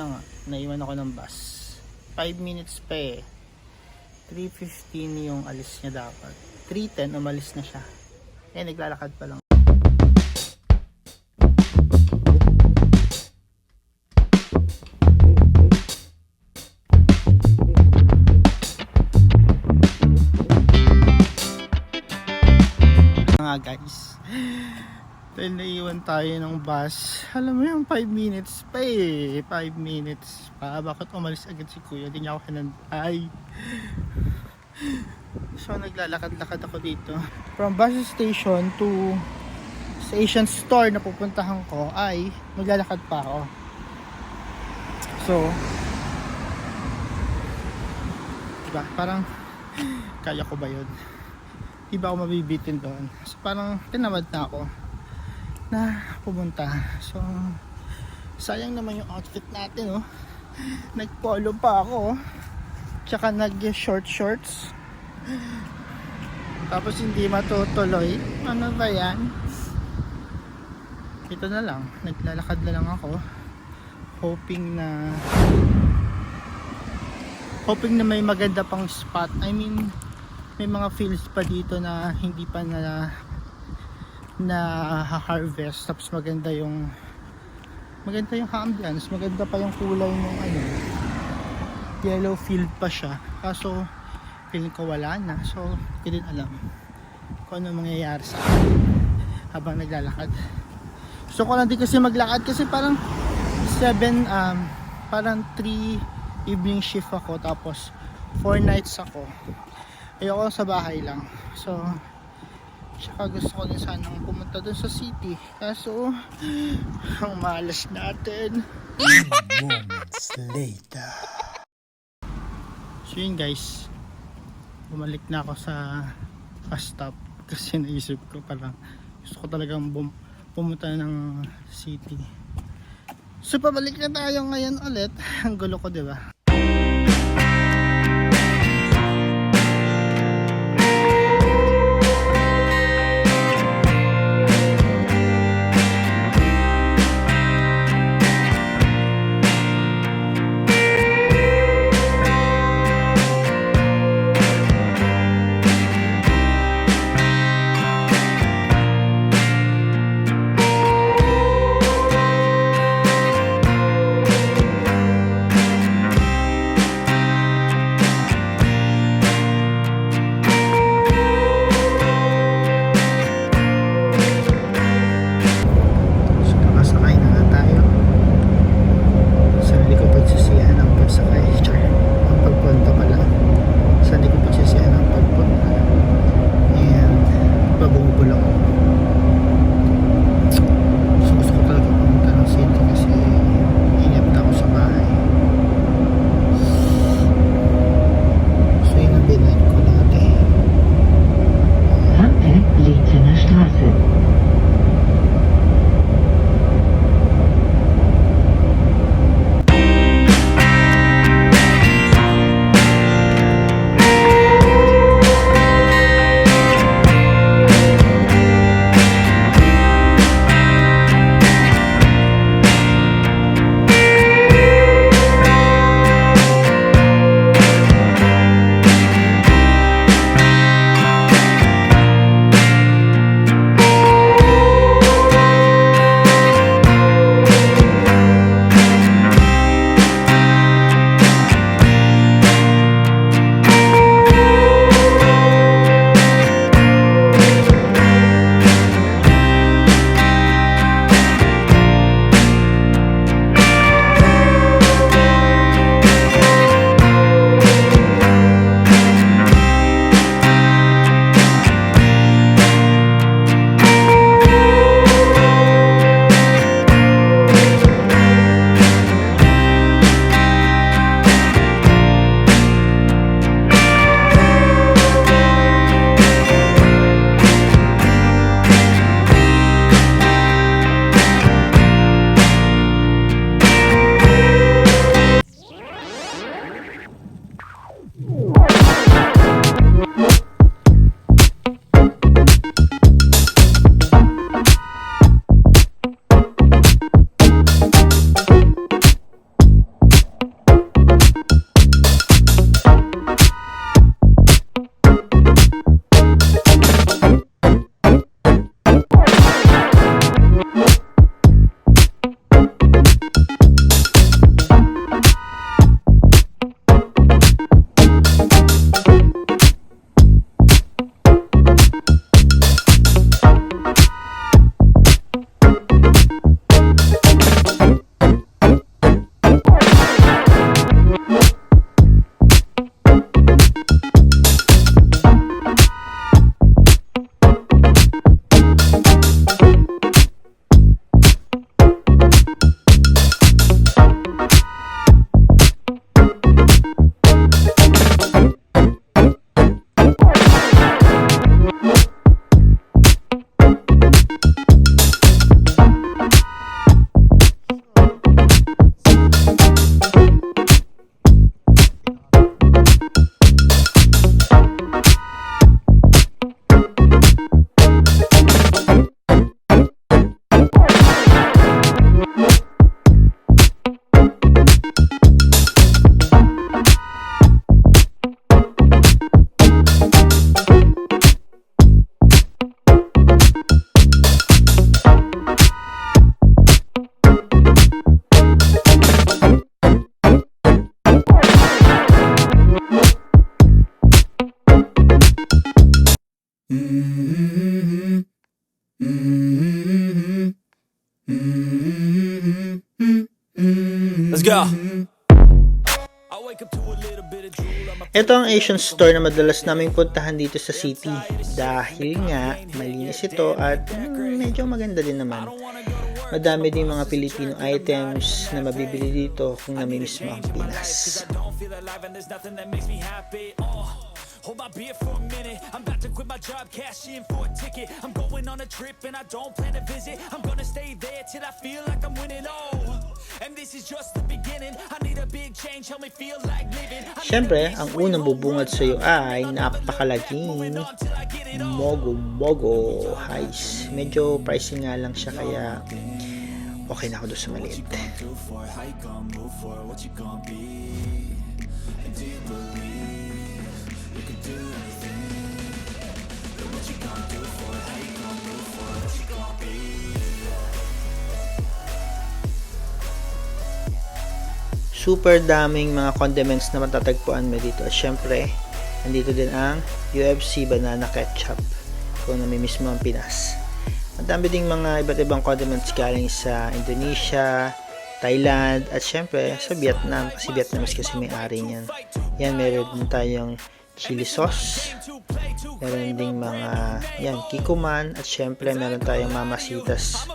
na nga, naiwan ako ng bus. 5 minutes pa eh. 3.15 yung alis niya dapat. 3.10 umalis na siya. Eh, naglalakad pa lang. Dahil naiwan tayo ng bus. Alam mo yung 5 minutes pa eh. 5 minutes pa. Bakit umalis agad si kuya? Hindi niya ako hinantay. So naglalakad-lakad ako dito. From bus station to sa Asian store na pupuntahan ko ay maglalakad pa ako. So, diba? Parang kaya ko ba yun? Di ba ako mabibitin doon? So, parang tinamad na ako na pumunta. So, sayang naman yung outfit natin, oh. Nag-polo pa ako, oh. Tsaka nag-short shorts. Tapos hindi matutuloy. Ano ba yan? Ito na lang. Naglalakad na lang ako. Hoping na hoping na may maganda pang spot. I mean, may mga fields pa dito na hindi pa na na harvest tapos maganda yung maganda yung ambience maganda pa yung kulay ng ano yellow field pa siya. Kaso feeling ko wala na. So hindi din alam kung ano mangyayari sa akin habang naglalakad. Gusto ko lang din kasi maglakad kasi parang 7 um, parang 3 evening shift ako tapos 4 nights ako. Ayoko sa bahay lang. So Tsaka gusto ko din sanang pumunta dun sa city. Kaso, ang malas natin. moments later. So yun guys, bumalik na ako sa bus stop kasi naisip ko parang gusto ko talagang bum pumunta ng city. So pabalik na tayo ngayon ulit. Ang gulo ko, di ba? My Ito ang Asian store na madalas naming puntahan dito sa city dahil nga malinis ito at mm, medyo maganda din naman. Madami din mga Filipino items na mabibili dito kung namimiss mo ang Pinas. hold my beer for a minute. I'm about to quit my job, cash in for a ticket. I'm going on a trip and I don't plan to visit. I'm gonna stay there till I feel like I'm winning. Oh, Siyempre, ang unang bubungad sa iyo ay napakalaging Mogo Mogo Heist. Medyo pricey nga lang siya kaya okay na ako doon sa maliit. do for how you gonna move for? And you gonna do it, how you gonna move it, what you gonna be? Super daming mga condiments na matatagpuan mo dito. At syempre, nandito din ang UFC banana ketchup kung namimiss mo ang Pinas. Madami ding mga iba't ibang condiments galing sa Indonesia, Thailand, at syempre sa Vietnam kasi Vietnamese kasi may ari niyan. Yan, meron din tayong chili sauce, meron ding mga, yan, kikuman, at syempre meron tayong mamasitas.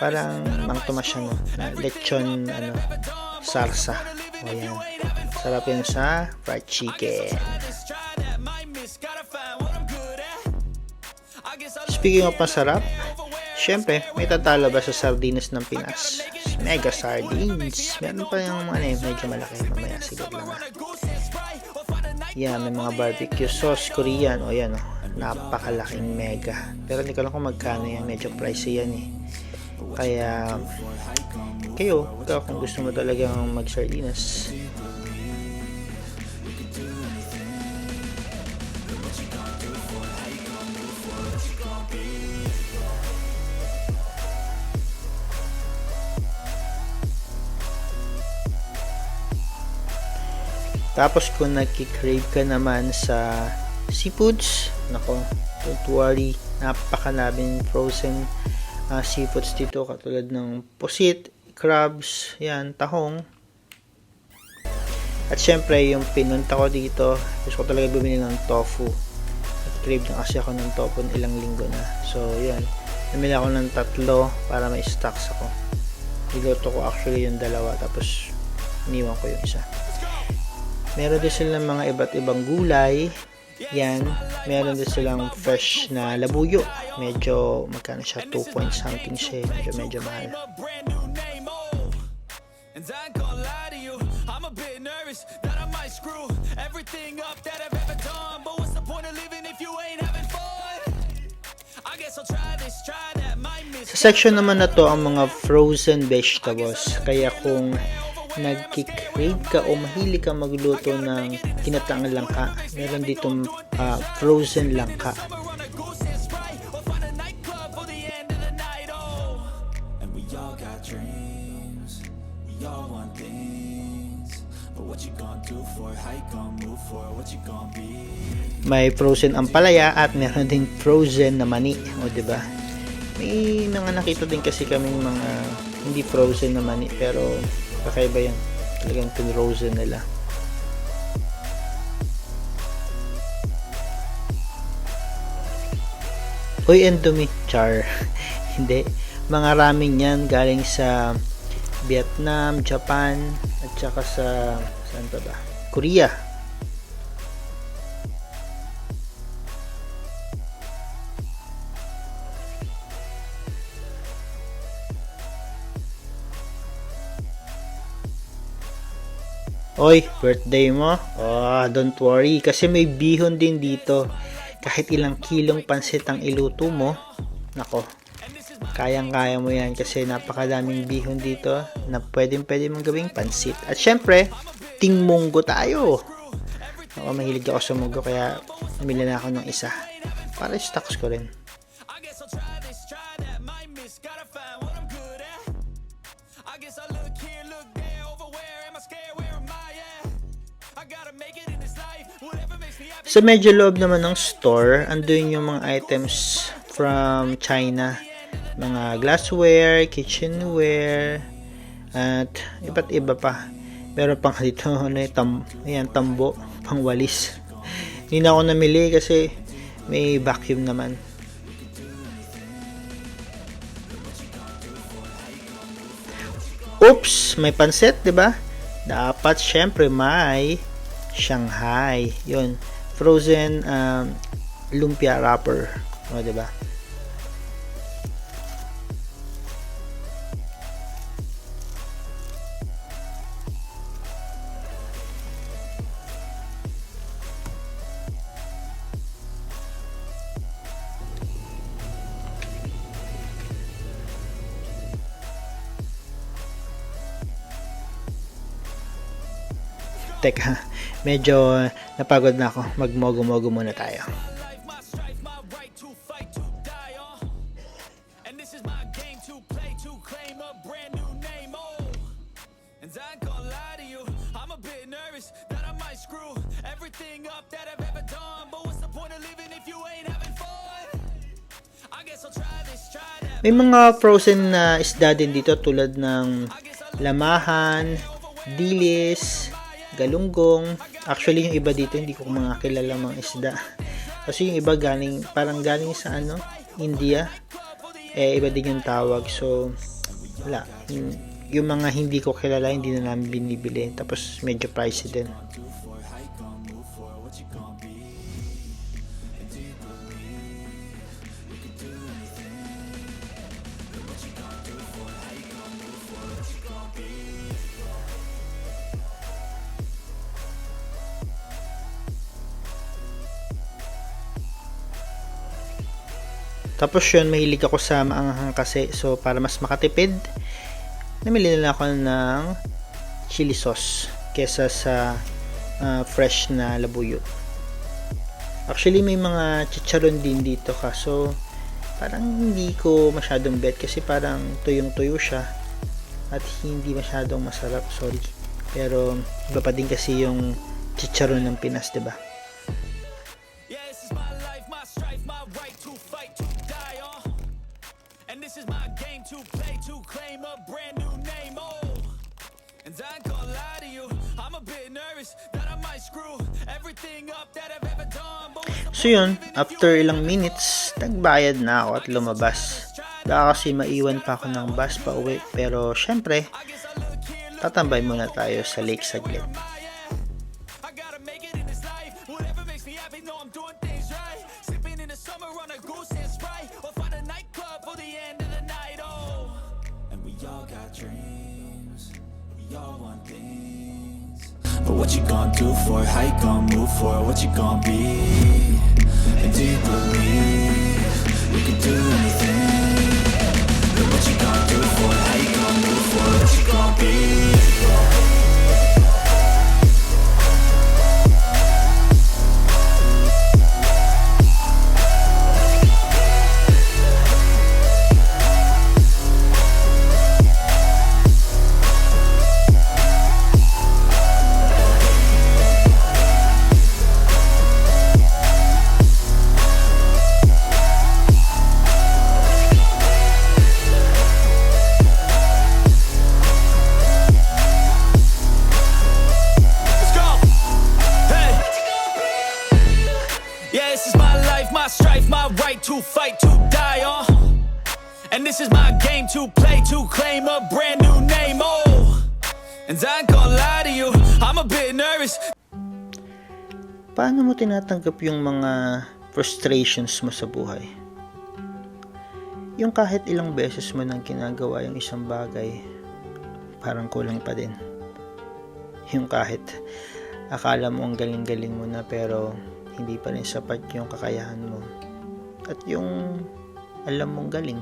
Parang mang tumasyan, no? na lechon, ano, salsa. O yan. Sarap yan sa fried chicken. Speaking of masarap, syempre, may tatalo ba sa sardinas ng Pinas? Mega sardines. Meron pa yung ano eh, medyo malaki. Mamaya siguro lang. Yan, may mga barbecue sauce, Korean. O yan, oh, napakalaking mega. Pero hindi ko lang kung magkano yan. Medyo pricey yan eh. Kaya, kayo, kung gusto mo talagang mag-sardinas, Tapos kung nagki-crave ka naman sa seafoods, nako, don't worry, napakanaming frozen uh, seafoods dito katulad ng pusit, crabs, yan, tahong. At syempre, yung pinunta ko dito, gusto ko talaga bumili ng tofu. At crave na kasi ako ng tofu ng ilang linggo na. So, yan. Namili ako ng tatlo para may stocks ako. Niluto ko actually yung dalawa tapos iniwan ko yung isa. Meron din silang mga iba't ibang gulay. Yan. Meron din silang fresh na labuyo. Medyo, magkano siya? 2 point something siya. Medyo, medyo mahal. And I ain't gonna lie to you, I'm a bit nervous that I might screw everything up that I've ever done. But what's the point of living if you ain't having fun? I guess I'll try this, try that, might miss. Section naman na to ang mga frozen vegetables. Kaya kung nagki-crave ka o mahilig ka magluto ng kinataang langka, meron ditong ah, frozen langka. May frozen ampalaya at meron ding frozen na mani. O, di ba? May mga nakita din kasi kaming mga hindi frozen na mani pero kakaiba yan. Talagang pinrozen nila. Uy, Endomi Char. hindi. Mga ramen yan galing sa Vietnam, Japan, at saka sa saan pa ba? Korea. Oy, birthday mo? Oh, don't worry. Kasi may bihon din dito. Kahit ilang kilong pansit ang iluto mo, nako, kayang-kaya mo yan kasi napakadaming bihon dito na pwedeng pwede mong gawing pansit. At syempre, tingmunggo tayo. Ako, mahilig ako sa munggo kaya namili na ako ng isa. Para stocks ko rin. Sa medyo loob naman ng store, andun yung mga items from China mga glassware, kitchenware, at iba't iba pa. Meron pang dito, ano tam, ayan, tambo, pang walis. Hindi na ako namili kasi may vacuum naman. Oops, may pansit, 'di ba? Dapat syempre may Shanghai. 'Yun, frozen um, lumpia wrapper, o 'di ba? Teka, medyo napagod na ako. Magmogo-mogo muna tayo. everything up that I've ever done. But what's the point of living if you ain't having fun? I. May mga frozen na isda din dito tulad ng lamahan, dilis, galunggong. Actually, yung iba dito hindi ko mga kilala mga isda. Kasi yung iba galing, parang galing sa ano, India. Eh, iba din yung tawag. So, wala. Yung, yung mga hindi ko kilala, hindi na namin binibili. Tapos, medyo pricey din. Tapos yun, mahilig ako sa maanghang kasi. So, para mas makatipid, namili na ako ng chili sauce kesa sa ah, fresh na labuyot. Actually, may mga chicharon din dito kaso parang hindi ko masyadong bet kasi parang tuyong-tuyo siya at hindi masyadong masarap, sorry. Pero iba pa din kasi yung chicharon ng Pinas, 'di ba? This is my game to play, to claim a brand new name, oh. And I ain't gonna lie to you, I'm a bit nervous that I might screw everything up that I've ever done. So yun, after ilang minutes, nagbayad na ako at lumabas. Baka kasi maiwan pa ako ng bus pa uwi. Pero syempre, tatambay muna tayo sa lake saglit. What you gonna do for it? How you gonna move for it? What you gonna be? My right to fight, to die on. And this is my game to play, to claim a brand new name. Oh, and I ain't gonna lie to you, I'm a bit nervous. Paano mo tinatanggap yung mga frustrations mo sa buhay? Yung kahit ilang beses mo nang ginagawa yung isang bagay, parang kulang pa din. Yung kahit akala mo ang galing-galing mo na pero hindi pa rin sapat yung kakayahan mo. At yung alam mong galing,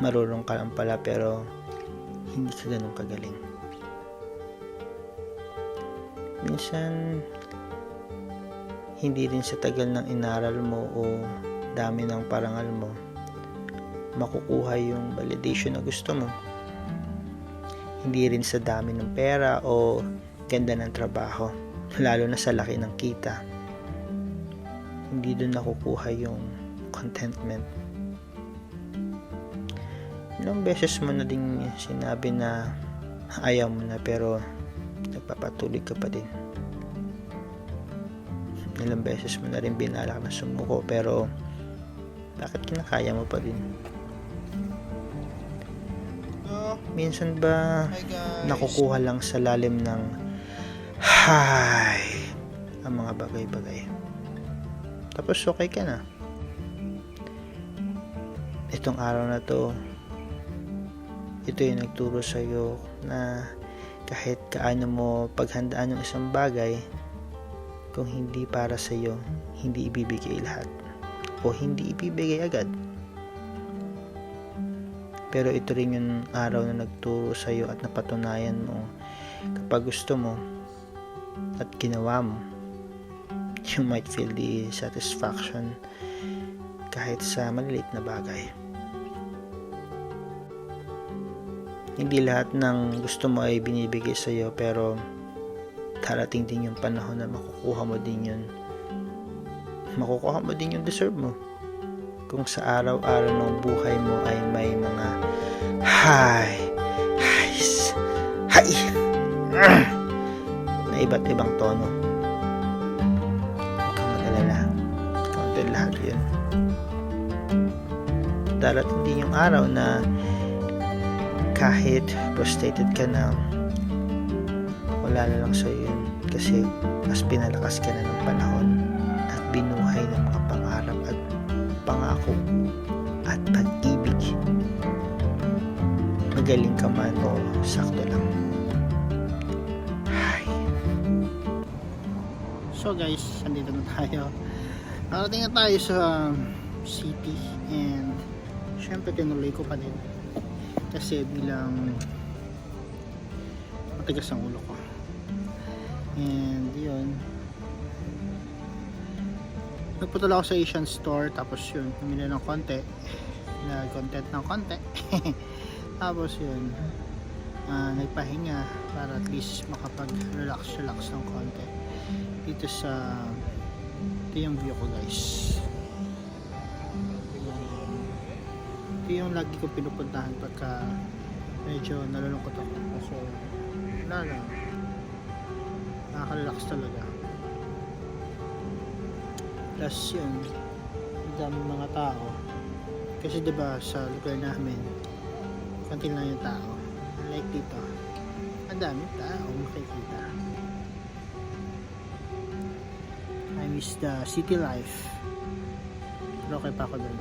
marunong ka lang pala pero hindi ka ganun kagaling. Minsan, hindi rin sa tagal ng inaral mo o dami ng parangal mo makukuha yung validation na gusto mo. Hindi rin sa dami ng pera o ganda ng trabaho, lalo na sa laki ng kita. Hindi doon nakukuha yung contentment. Ilang beses mo na din sinabi na ayaw mo na pero nagpapatuloy ka pa din. Ilang beses mo na rin binalak na sumuko pero bakit kinakaya mo pa din? So, Minsan ba nakukuha lang sa lalim ng hi ang mga bagay-bagay. Tapos okay ka na. Itong araw na to, ito yung nagturo sa iyo na kahit kaano mo paghandaan ng isang bagay, kung hindi para sa iyo, hindi ibibigay lahat o hindi ibibigay agad. Pero ito rin yung araw na nagturo sa iyo at napatunayan mo kapag gusto mo at ginawa mo, you might feel the satisfaction kahit sa maliliit na bagay. Hindi lahat ng gusto mo ay binibigay sa iyo pero darating din yung panahon na makukuha mo din yun. Makukuha mo din yung deserve mo. Kung sa araw-araw ng buhay mo ay may mga hi, highs, hi, na iba't ibang tono. Yun. Darating din yung araw na kahit frustrated ka na wala na lang sa'yo yun kasi mas pinalakas ka na ng panahon at binuhay ng mga pangarap at pangako at pag-ibig magaling ka man o sakto lang. So guys, andito na tayo. Narating na tayo sa city and syempre tinuloy ko pa din. Kasi bilang matigas ang ulo ko. And yun. Nagpunta ako sa Asian store tapos yun, pumili ng konti. Na content ng konti. tapos yun, ah, nagpahinga para at least makapag-relax relax ng konti dito sa ito yung view ko guys. Ito yung lagi ko pinupuntahan pagka medyo nalulungkot ako. So wala lang. Nakaka-relax talaga. Plus yun ang daming mga tao. Kasi 'di ba sa lugar namin konti lang yung tao. Like dito ang daming tao makikita I miss the city life. Pero okay pa ako doon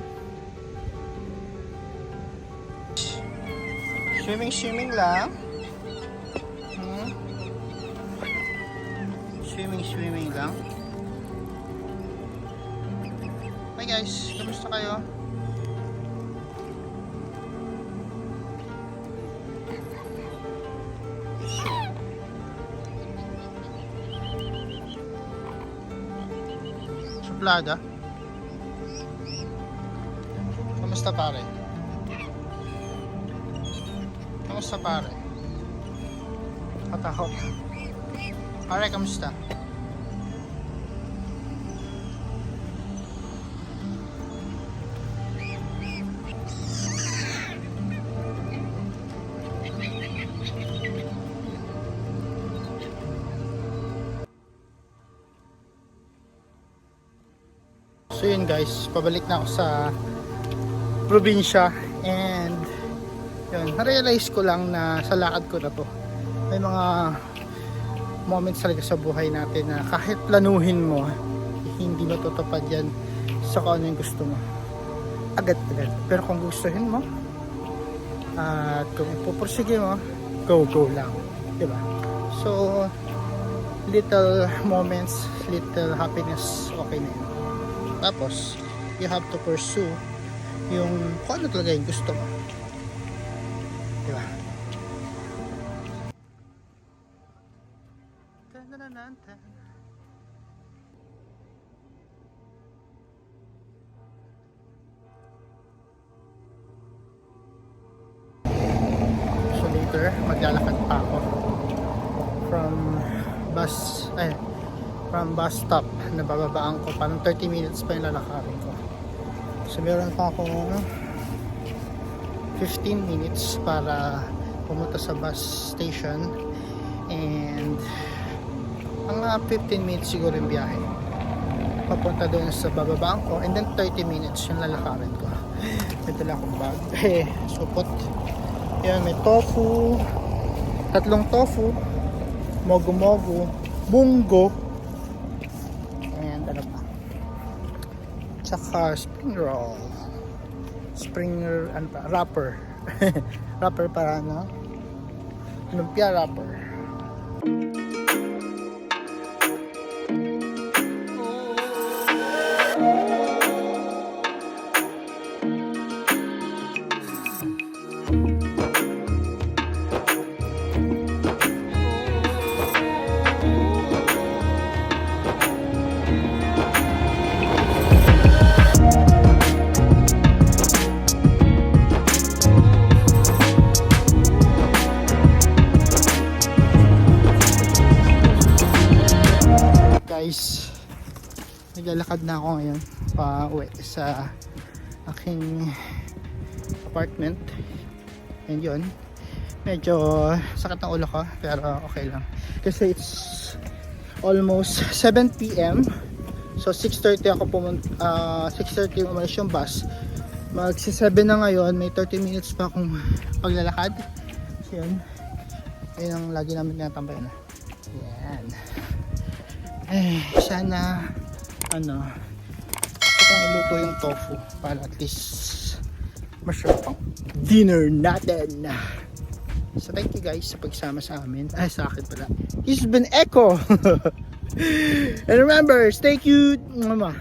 swimming swimming lang. Hmm? swimming swimming lang. Hi guys. Kamusta kayo suplada kamusta pare? Kamusta pare? Katakot. Pare kamusta? So guys, pabalik na ako sa probinsya. And yun, na-realize ko lang na sa lakad ko na to may mga moments talaga sa buhay natin na kahit planuhin mo hindi matutupad yan sa kung ano yung gusto mo. Agad-agad. Pero kung gustuhin mo at kung ipupursige mo go go lang. Di ba so little moments little happiness okay na yun tapos, you have to pursue yung kung ano talaga yung gusto mo. Diba? Tan-tan-tan-tan. So later, maglalakad pa ako from bus, ay, from bus stop na bababaan ko parang 30 minutes pa yung lalakarin ko. So meron pa ako ano 15 minutes para pumunta sa bus station. And mga 15 minutes siguro yung biyahe. Papunta doon sa bababaan ko. And then 30 minutes yung lalakarin ko. May dala akong bag. Eh supot. Yan may tofu. Tatlong tofu. Mogu mogu bungo tsaka spring roll. Spring ano wrapper. Wrapper para ano? Lumpia wrapper na ako ngayon pa uwi sa aking apartment. And yun medyo sakit ng ulo ko pero okay lang. Kasi it's almost 7pm so 6.30 ako pumunta uh, 6.30 umalis yung bus. Magsi 7 na ngayon may 30 minutes pa akong paglalakad. So yun. Ayun ang lagi namin tinatambayan yan. Eh, sana, ano, kung iluto yung tofu para at least masarap ang dinner natin. So, thank you guys sa pagsama sa amin. Ay, sa akin pala. Has been Echo. And remember, stay cute. Mama.